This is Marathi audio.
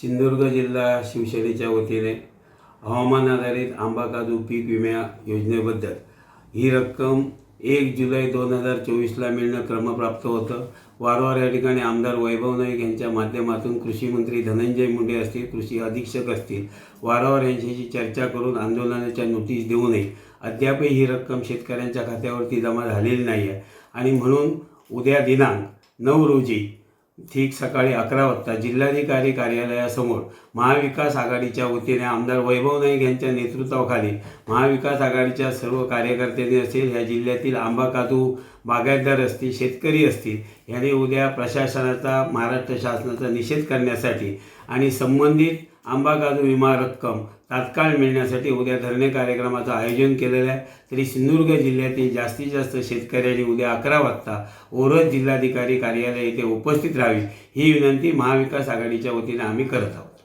सिंधुदुर्ग जिल्हा शिवसेनेच्या वतीने हवामान आधारित आंबा काजू पीक विमा योजनेबद्दल ही रक्कम एक जुलै दोन हजार चोवीसला मिळणं क्रमप्राप्त होतं. वारंवार या ठिकाणी आमदार वैभव नाईक यांच्या माध्यमातून कृषीमंत्री धनंजय मुंडे असतील कृषी अधीक्षक असतील वारंवार यांच्याशी चर्चा करून आंदोलनाच्या नोटीस देऊ नये. अद्यापही ही रक्कम शेतकऱ्यांच्या खात्यावरती जमा झालेली नाही आहे आणि म्हणून उद्या दिनांक नऊ रोजी ठीक सकाळी अकरा वाजता जिल्हाधिकारी कार्यालयासमोर महाविकास आघाडीच्या वतीने आमदार वैभव नाईक यांच्या नेतृत्वाखाली महाविकास आघाडीच्या सर्व कार्यकर्त्यांनी असेल ह्या जिल्ह्यातील आंबा काजू बागायतदार असतील शेतकरी असतील यांनी उद्या प्रशासनाचा महाराष्ट्र शासनाचा निषेध करण्यासाठी आणि संबंधित आंबागाजू विमा रक्कम तात्काळ मिळण्यासाठी उद्या धरणे कार्यक्रमाचं आयोजन केलेलं आहे. तरी सिंधुदुर्ग जिल्ह्यातील जास्तीत जास्त शेतकऱ्यांनी उद्या अकरा वाजता ओरज जिल्हाधिकारी कार्यालय येथे उपस्थित राहावी. ही विनंती महाविकास आघाडीच्या वतीने आम्ही करत आहोत.